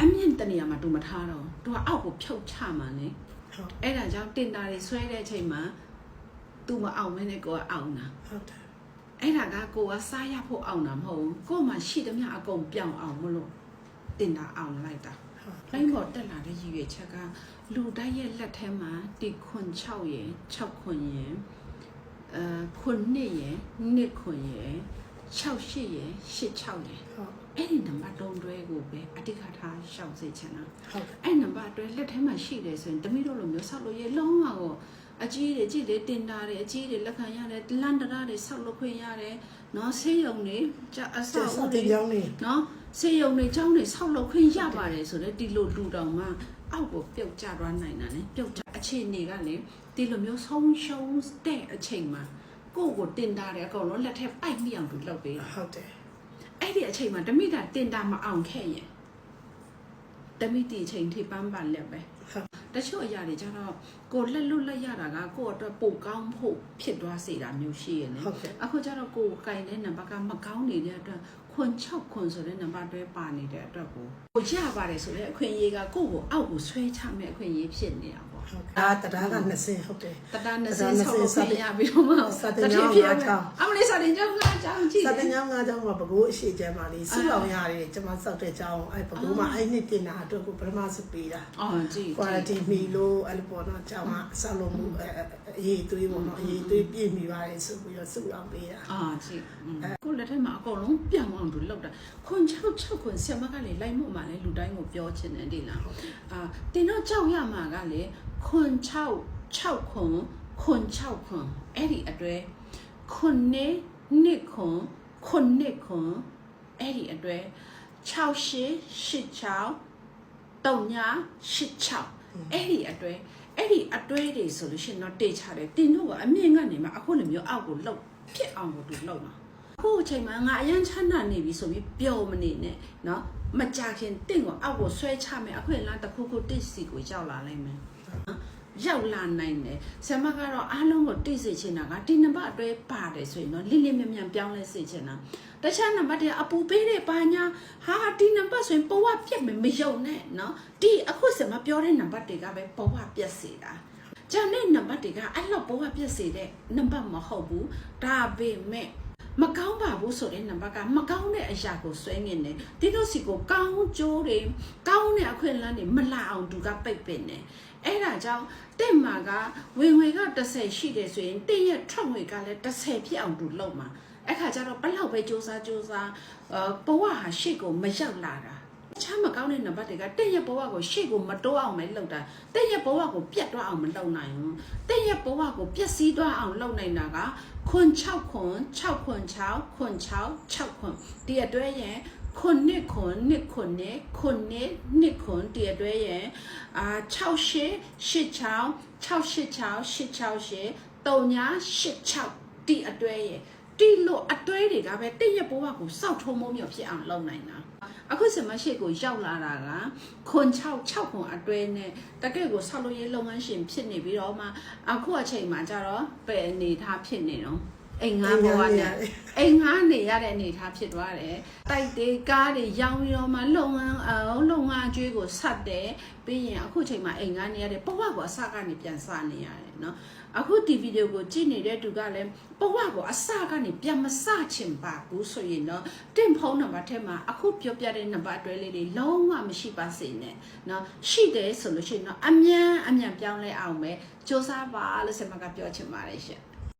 အမြင့်တနေရာမှာတူမထားတော့သူကအောက်ကိုဖြုတ်ချမှာလေဟုတ်အဲ့ဒါကြောင့်တင်တာတွေဆွဲတဲ့အချိန်မှာသူမအောင်မနဲ့ကိုကအောင်တာဟုတ်တယ်အဲ့ဒါကကိုကစားရဖို့အောင်တာမဟုတ်ဘူးကို့မှာရှိသမျှအကုန်ပြောင်းအောင်မလို့တင်တာအောင်လိုက်တာဟုတ်လိုင်းပေါ်တက်လာတဲ့ရည်ရွယ်ချက်ကလူတိုက်ရဲ့လက်ထဲမှာတီခွန်6ရယ်6ခွန်ရယ်အဲခွန်2ရယ်2ခွန်ရယ်6 8ရယ်8 6ရယ်ဟုတ် အဲ့ဒီနံပါတ်3တွဲကိုပဲအတိတ်ခါထားရှောက်စေချင်တာဟုတ်တယ်အဲ့နံပါတ်တွဲလက်ထဲမှာရှိတယ်ဆိုရင်တမိတို့လိုမျိုးဆောက်လို့ရလုံးဝကိုအကြီးတွေကြည့်လေတင်တာတွေအကြီးတွေလက်ခံရတယ်လန်တရာတွေဆောက်လို့ခွင့်ရတယ်နော်ဆေးရုံတွေကြအဆောက်အစာဦတင်တွေကြောင်းနေနော်ဆေးရုံတွေကျောင်းတွေဆောက်လုပ်ခွင့်ရပါတယ်ဆိုတော့ဒီလိုလူတောင်မှအောက်ကိုပြုတ်ကျသွားနိုင်တာ ਨੇ ပြုတ်ကျအခြေအနေကလေဒီလိုမျိုးဆုံးရှုံးတဲ့အချိန်မှာကိုယ့်ကိုတင်တာတယ်အကုန်လုံးလက်ထက်ပိုက်မိအောင်သူလုပ်ပေးတာဟုတ်တယ်အဲ့ ဒီအချိန်မှာဓမိတာတင်တာမအောင်ခဲ့ရင်ဓမိတီအချိန်ထိပန်းပန်လက်ပဲဟုတ်တချို့အရာတွေကျတော့ကိုယ်လက်လွတ်လက်ရတာကကိုယ့်အတွက်ပိုကောင်းဖို့ဖြစ်သွားစေတာမျိုးရှိရဲ့ ਨੇ ဟုတ်တယ်အခုကျတော့ကိုယ်ကင်တဲ့နံပါတ်ကမကောင်းနေတဲ့အတွက်ခွန်6ခွန်ဆိုတဲ့နံပါတ်တွဲပါနေတဲ့အတွက်ကိုကိုရပါတယ်ဆိုတဲ့အခွင့်အရေးကကိုယ့်ကိုအောက်ကိုဆွဲချမဲ့အခွင့်အရေးဖြစ်နေတာပေါ့ဟုတ် ဒါတရားက20ဟုတ်တယ်တတ20ဆောက်လို့ခွင့်ရပြီးတော့မှစာတင်ကြောင်းငါးကြောင်းအမလေးစာတင်ကြောင်းငါးကြောင်းကြည့်စာတတင်င်ကြောင်းငါးကြောင်းမှာဘကိုးအရှိကျမ်းပါလေစုအောင်ရတယ်ကျွန်မစောက်တဲ့ကြောင်းအဲ့ဘကိုးမှာအဲ့နှစ်တင်တာအတွက်ကိုပထမစပေးတာအော်ကြည့် quality မီလို့အဲ့လိုပေါ့နော်ကျောင်းကအဆောက်လို့မှုအရေးသွေးပေါ့နော်အရေးသွေးပြည့်မိပါတယ်ဆိုပြီးတော့စုအောင်ပေးတာအာကြည့်ကိုလက်ထက်မှာအကုန်လုံးပြောင်းအောင်သူလောက်တာခွန်6 6ခွန်ဆရာမကလေလိုက်မှုမှာလေလူတိုင်းကိုပြောချင်တယ်ဒီလားအာတင်တော့ကြောက်ရမှာကလေ ခွန်6 6ခွန်ခွန်6ခွန်အဲ့ဒီအတွဲခွန်နေနှစ်ခွန်ခွန်နှစ်ခွန်အဲ့ဒီအတွဲ6 8 8 6 3ညာ8 6အဲ့ဒီအတွဲအဲ့ဒီအတွဲတွေဆိုလို့ရှိရင်တော့တေချတယ်တင်တော့ကအမြင့်ကနေမှအခုလိုမျိုးအောက်ကိုလှုပ်ဖြစ်အောင်ကိုသူလှုပ်မှာအခုအချိန်မှာငါအရန်ချမ်းသာနေပြီဆိုပြီးပျော်မနေနဲ့เนาะမကြခင်တင့်ကိုအောက်ကိုဆွဲချမယ်အခွင့်အလမ်းတစ်ခုခုတစ်စီကိုရောက်လာနိုင်မယ် ရောက်လာနိုင်တယ်ဆရာမကတော့အားလုံးကိုတိစေချင်တာကဒီနံပါတ်အတွဲပါတယ်ဆိုရင်တော့လင်းလင်းမြန်မြန်ပြောင်းလဲစေချင်တာတခြားနံပါတ်တွေအပူပေးတဲ့ပါညာဟာဒီနံပါတ်ဆိုရင်ပုံဝပြက်မယ်မယုံနဲ့နော်ဒီအခုဆရာမပြောတဲ့နံပါတ်တွေကပဲပုံဝပြက်စေတာကျန်တဲ့နံပါတ်တွေကအဲ့လောက်ပုံဝပြက်စေတဲ့နံပါတ်မဟုတ်ဘူးဒါပေမဲ့ မကောင်းပါဘူးဆိုတဲ့နံပါတ်ကမကောင်းတဲ့အရာကိုဆွဲငင်တယ်ဒီလိုစီကိုကောင်းကျိုးတွေကောင်းတဲ့အခွင့်အလမ်းတွေမလာအောင်သူကပိတ်ပင်တယ်အဲ့ဒါကြောင့်တင့်မာကဝင်ငွေက30ရှိတယ်ဆိုရင်တင့်ရဲ့ထွက်ငွေကလည်း30ဖြစ်အောင်သူလုပ်မှာအဲ့ခါကျတော့ဘလောက်ပဲစူးစမ်းစူးစမ်းအာဘဝဟာရှေ့ကိုမရောက်လာတာ ချမ်းမကောင်းတဲ့နံပါတ်တွေကတဲ့ရဲ့ဘဝကိုရှေ့ကိုမတိုးအောင်ပဲလုပ်တာတဲ့ရဲ့ဘဝကိုပြတ်သွားအောင်မလုပ်နိုင်ဘူးတဲ့ရဲ့ဘဝကိုပျက်စီးသွားအောင်လုပ်နိုင်တာကခွန်6ခွန်6ခွန်6ခွန်6 6ခွန်ဒီအတွဲရဲ့ခွန်နှစ်ခွန်နှစ်ခွန်နှစ်ခွန်နှစ်နှစ်ခွန်ဒီအတွဲရဲ့အာ6ရှစ်8 6 6 8 6 8 6 8 3ညာ8 6ဒီအတွဲရဲ့ ဒီလိုအတွဲတွေကပဲတဲ့ရဲ့ဘဝကိုစောက်ထုံးမိုးမြော်ဖြစ်အောင်လုပ်နိုင်တာအခုစမရှိကိုရောက်လာတာကခွန်6 6ခွန်အတွဲနဲ့တကယ့်ကိုဆောက်လို့ရေးလုပ်ငန်းရှင်ဖြစ်နေပြီးတော့မှအခုအချိန်မှာကျတော့ပဲအနေထားဖြစ်နေတော့ အိမ်ငါဘဝနဲ့အိမ်ငါနေရတဲ့အနေထားဖြစ်သွားတယ်တိုက်တွေကားတွေရောင်းပြီးတော့မှလုံငန်းအောင်လုံငန်းကျွေးကိုဆက်တယ်ပြီးရင်အခုချိန်မှာအိမ်ငါနေရတဲ့ဘဝကိုအစကနေပြန်စနေရတယ်เนาะအခုဒီဗီဒီယိုကိုကြည့်နေတဲ့သူကလည်းဘဝကိုအစကနေပြန်မစချင်ပါဘူးဆိုရင်တော့ တင့်ဖုန်းနံပါတ်ထဲမှာအခုပြောပြတဲ့နံပါတ်အတွဲလေးတွေလုံးဝမရှိပါစေနဲ့เนาะရှိတယ်ဆိုလို့ရှိရင်တော့အမြန်အမြန်ပြောင်းလဲအောင်ပဲစ조사ပါလို့ဆင်မကပြောချင်ပါတယ်ရှင်